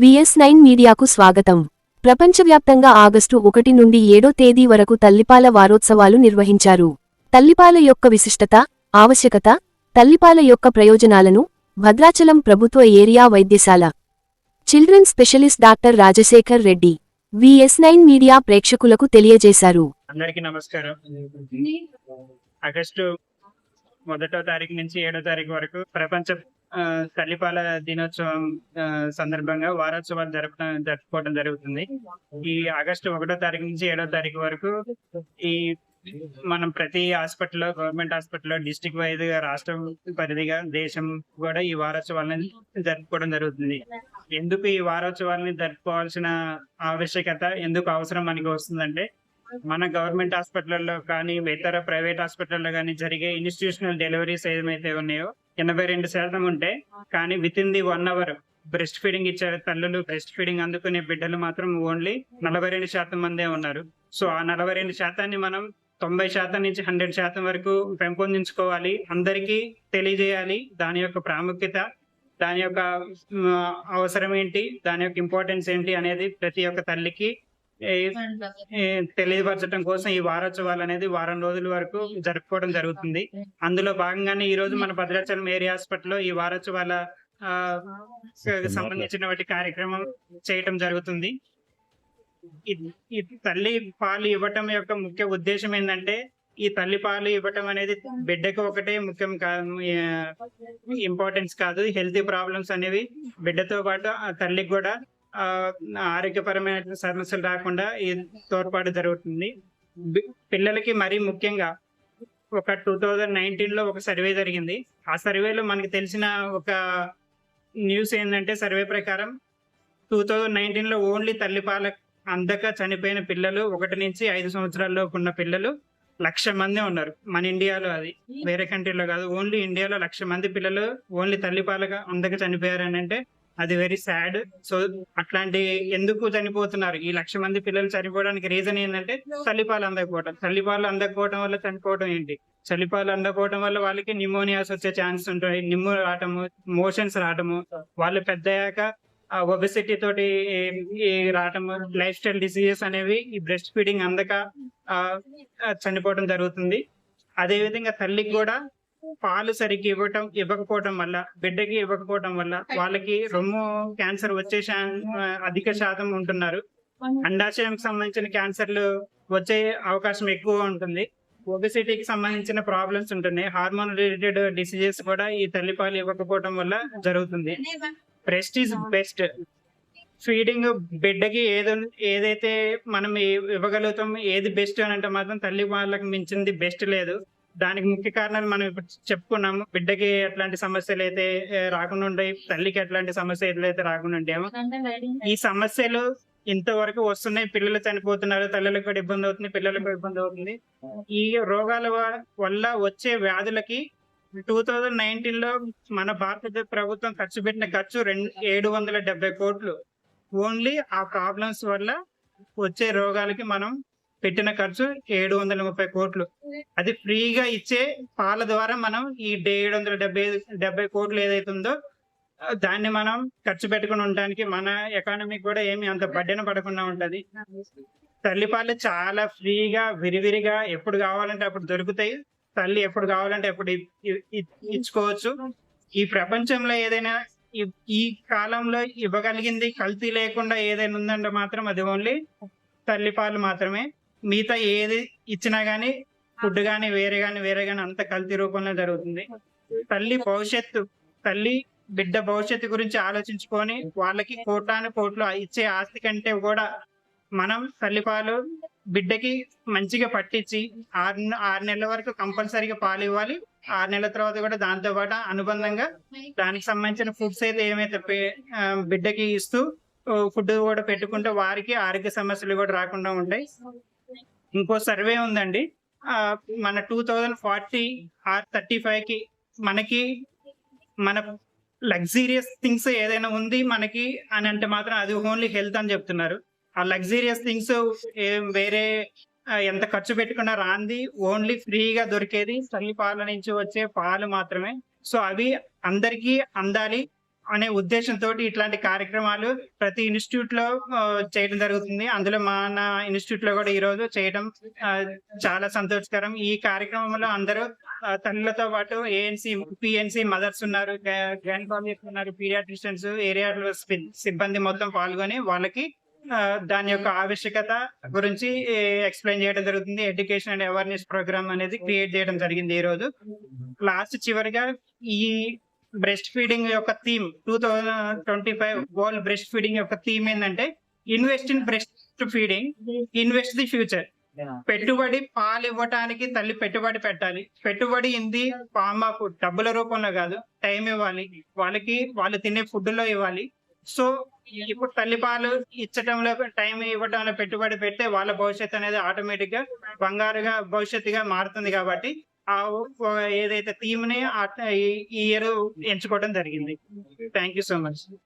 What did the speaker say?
VS nine మీడియాకు స్వాగతం. ప్రపంచవ్యాప్తంగా ఆగస్టు ఒకటి నుండి ఏడో తేదీ వరకు తల్లిపాల వారోత్సవాలు నిర్వహించారు. తల్లిపాల యొక్క విశిష్టత ఆవశ్యకత తల్లిపాల యొక్క ప్రయోజనాలను భద్రాచలం ప్రభుత్వ ఏరియా వైద్యశాల. Children specialist doctor Rajasekhar Reddy V S nine media ప్రేక్షకులకు తెలియజేశారు. అందరికీ నమస్కారం. ఆగస్టు మొదటో తారీఖు నుంచి ఏడో తారీఖు వరకు ప్రపంచ తల్లిపాల దినోత్సవం సందర్భంగా వారోత్సవాలు జరపడం జరుపుకోవడం జరుగుతుంది. ఈ ఆగస్టు ఒకటో తారీఖు నుంచి ఏడో తారీఖు వరకు ఈ మనం ప్రతి హాస్పిటల్లో గవర్నమెంట్ హాస్పిటల్లో డిస్టిక్ వైజ్గా రాష్ట్రం పరిధిగా దేశం కూడా ఈ వారోత్సవాలని జరుపుకోవడం జరుగుతుంది. ఎందుకు ఈ వారోత్సవాలని జరుపుకోవాల్సిన ఆవశ్యకత ఎందుకు అవసరం మనకి వస్తుందంటే మన గవర్నమెంట్ హాస్పిటల్లో కానీ ఇతర ప్రైవేట్ హాస్పిటల్లో కానీ జరిగే ఇన్స్టిట్యూషనల్ డెలివరీస్ ఏమైతే ఉన్నాయో ఎనభై రెండు శాతం ఉంటే కానీ with in the one hour breast feeding ఇచ్చే తల్లులు బ్రెస్ట్ ఫీడింగ్ అందుకునే బిడ్డలు మాత్రం ఓన్లీ నలభై రెండు శాతం మందే ఉన్నారు. సో ఆ నలభై రెండు శాతాన్ని మనం తొంభై శాతం నుంచి హండ్రెడ్ శాతం వరకు పెంపొందించుకోవాలి. అందరికీ తెలియజేయాలి దాని యొక్క ప్రాముఖ్యత దాని యొక్క అవసరం ఏంటి దాని యొక్క ఇంపార్టెన్స్ ఏంటి అనేది ప్రతి ఒక్క తల్లికి తెలియపరచడం కోసం ఈ వారోత్సవాలు అనేది వారం రోజుల వరకు జరుపుకోవడం జరుగుతుంది. అందులో భాగంగానే ఈ రోజు మన భద్రాచలం ఏరియా హాస్పిటల్లో ఈ వారోత్సవాల సంబంధించిన కార్యక్రమం చేయటం జరుగుతుంది. ఈ- తల్లి పాలు ఇవ్వటం యొక్క ముఖ్య ఉద్దేశం ఏంటంటే ఈ తల్లి పాలు ఇవ్వటం అనేది బిడ్డకు ఒకటే ముఖ్యం కాదు ఇంపార్టెన్స్ కాదు. హెల్తీ ప్రాబ్లమ్స్ అనేవి బిడ్డతో పాటు ఆ తల్లికి కూడా ఆరోగ్యపరమైన సమస్యలు రాకుండా ఈ తోడ్పాటు జరుగుతుంది. పిల్లలకి మరీ ముఖ్యంగా ఒక టూ థౌజండ్ నైన్టీన్లో ఒక సర్వే జరిగింది. ఆ సర్వేలో మనకి తెలిసిన ఒక న్యూస్ ఏంటంటే సర్వే ప్రకారం టూ థౌజండ్ నైన్టీన్లో ఓన్లీ తల్లిపాల అందక చనిపోయిన పిల్లలు ఒకటి నుంచి ఐదు సంవత్సరాల్లో ఉన్న పిల్లలు లక్ష మంది ఉన్నారు. మన ఇండియాలో అది. వేరే కంట్రీలో కాదు. ఓన్లీ ఇండియాలో లక్ష మంది పిల్లలు ఓన్లీ తల్లిపాలగా అందక చనిపోయారని అంటే అది వెరీ సాడ్ సో అట్లాంటి ఎందుకు చనిపోతున్నారు? ఈ లక్ష మంది పిల్లలు చనిపోవడానికి రీజన్ ఏంటంటే చలిపాలు అందకపోవడం చలిపాలు అందకపోవడం వల్ల చనిపోవడం ఏంటి? చలిపాలు అందకపోవడం వల్ల వాళ్ళకి నిమోనియాస్ వచ్చే ఛాన్స్ ఉంటాయి. నిమ్ము రావటము మోషన్స్ రావటము. వాళ్ళు పెద్దయ్యాక ఒబెసిటీ తోటి రావటము లైఫ్ స్టైల్ డిసీజెస్ అనేవి ఈ బ్రెస్ట్ ఫీడింగ్ అందక ఆ, చనిపోవడం జరుగుతుంది. అదే విధంగా తల్లికి కూడా పాలు సరిగ్గా ఇవ్వటం ఇవ్వకపోవటం వల్ల బిడ్డకి ఇవ్వకపోవటం వల్ల వాళ్ళకి రొమ్ము క్యాన్సర్ వచ్చే అధిక శాతం ఉంటున్నారు. అండాశయంకి సంబంధించిన క్యాన్సర్లు వచ్చే అవకాశం ఎక్కువ ఉంటుంది. ఒబెసిటీకి సంబంధించిన ప్రాబ్లమ్స్ ఉంటున్నాయి. హార్మోన్ రిలేటెడ్ డిసీజెస్ కూడా ఈ తల్లిపాలు ఇవ్వకపోవడం వల్ల జరుగుతుంది. బ్రెస్ట్ ఈజ్ బెస్ట్ ఫీడింగ్ బిడ్డకి ఏదో ఏదైతే మనం ఇవ్వగలుగుతాం ఏది బెస్ట్ అని అంటే మాత్రం తల్లి వాళ్ళకి మించింది బెస్ట్ లేదు. దానికి ముఖ్య కారణాలు మనం ఇప్పుడు చెప్పుకున్నాము బిడ్డకి ఎట్లాంటి సమస్యలు అయితే రాకుండా ఉంటాయి తల్లికి ఎట్లాంటి సమస్యలు అయితే రాకుండా ఉంటాయేమో. ఈ సమస్యలు ఇంతవరకు వస్తున్నాయి పిల్లలు చనిపోతున్నారు తల్లులకు కూడా ఇబ్బంది అవుతుంది పిల్లలకు కూడా ఇబ్బంది అవుతుంది. ఈ రోగాల వల్ల వచ్చే వ్యాధులకి టూ థౌజండ్ నైన్టీన్లో మన భారత ప్రభుత్వం ఖర్చు పెట్టిన ఖర్చు రెండు ఏడు వందల డెబ్బై కోట్లు. ఓన్లీ ఆ ప్రాబ్లమ్స్ వల్ల వచ్చే రోగాలకి మనం పెట్టిన ఖర్చు ఏడు వందల ముప్పై కోట్లు. అది ఫ్రీగా ఇచ్చే పాల ద్వారా మనం ఈ ఏడు వందల డెబ్బై డెబ్బై కోట్లు ఏదైతే ఉందో దాన్ని మనం ఖర్చు పెట్టుకుని ఉండడానికి మన ఎకానమీ కూడా ఏమి అంత బడ్డెన పడకుండా ఉంటది. తల్లిపాలు చాలా ఫ్రీగా విరివిరిగా ఎప్పుడు కావాలంటే అప్పుడు దొరుకుతాయి. తల్లి ఎప్పుడు కావాలంటే ఎప్పుడు ఇచ్చుకోవచ్చు. ఈ ప్రపంచంలో ఏదైనా ఈ- ఈ కాలంలో ఇవ్వగలిగింది కల్తీ లేకుండా ఏదైనా ఉందంటే మాత్రం అది ఓన్లీ తల్లిపాలు మాత్రమే. మిగతా ఏది ఇచ్చినా గానీ ఫుడ్ కానీ వేరే కానీ వేరే కానీ అంత కల్తీ రూపంలో జరుగుతుంది. తల్లి భవిష్యత్తు తల్లి బిడ్డ భవిష్యత్తు గురించి ఆలోచించుకొని వాళ్ళకి కోటాను కోట్లు ఇచ్చే ఆస్తి కంటే కూడా మనం తల్లిపాలు బిడ్డకి మంచిగా పట్టించి ఆరు ఆరు నెలల వరకు కంపల్సరీగా పాలు ఇవ్వాలి. ఆరు నెలల తర్వాత కూడా దాంతో పాటు అనుబంధంగా దానికి సంబంధించిన ఫుడ్స్ అయితే ఏమైతే బిడ్డకి ఇస్తూ ఫుడ్ కూడా పెట్టుకుంటే వారికి ఆరోగ్య సమస్యలు కూడా రాకుండా ఉంటాయి. ఇంకో సర్వే ఉందండి. మన two thousand forty or thirty ఫైవ్కి మనకి మన లగ్జీరియస్ థింగ్స్ ఏదైనా ఉంది మనకి అని అంటే మాత్రం అది ఓన్లీ హెల్త్ అని చెప్తున్నారు. ఆ లగ్జీరియస్ థింగ్స్ వేరే ఎంత ఖర్చు పెట్టుకున్నా రాంది ఓన్లీ ఫ్రీగా దొరికేది తల్లి పాల నుంచి వచ్చే పాలు మాత్రమే. సో అవి అందరికీ అందాలి. అనే ఉద్దేశంతో ఇట్లాంటి కార్యక్రమాలు ప్రతి ఇన్స్టిట్యూట్లో చేయడం జరుగుతుంది. అందులో మన ఇన్స్టిట్యూట్లో కూడా ఈ రోజు చేయడం చాలా సంతోషకరం. ఈ కార్యక్రమంలో అందరూ తల్లులతో పాటు ఏఎన్సి పిఎన్సీ మదర్స్ ఉన్నారు గ్రాండ్ ఫాదర్స్ ఉన్నారు పీడియాట్రిషియన్స్ ఏరియా సిబ్బంది మొత్తం పాల్గొని వాళ్ళకి దాని యొక్క ఆవశ్యకత గురించి ఎక్స్ప్లెయిన్ చేయడం జరుగుతుంది. ఎడ్యుకేషన్ అండ్ అవేర్నెస్ ప్రోగ్రామ్ అనేది క్రియేట్ చేయడం జరిగింది ఈ రోజు. లాస్ట్ చివరిగా ఈ బ్రెస్ట్ ఫీడింగ్ యొక్క theme two thousand twenty five world breast feeding యొక్క థీమ్ ఏంటంటే invest in breast feeding invest the future పెట్టుబడి పాలు ఇవ్వటానికి తల్లి పెట్టుబడి పెట్టాలి. పెట్టుబడి ఇంది ఆఫ్ డబ్బుల రూపంలో కాదు టైం ఇవ్వాలి. వాళ్ళకి వాళ్ళు తినే ఫుడ్లో ఇవ్వాలి. సో ఇప్పుడు తల్లి పాలు ఇచ్చటంలో టైం ఇవ్వటంలో పెట్టుబడి పెడితే వాళ్ళ భవిష్యత్తు అనేది ఆటోమేటిక్గా బంగారుగా భవిష్యత్తుగా మారుతుంది కాబట్టి ఏదైతే థీమ్ని ఈ ఇయర్ ఎంచుకోవడం జరిగింది. Thank you so much.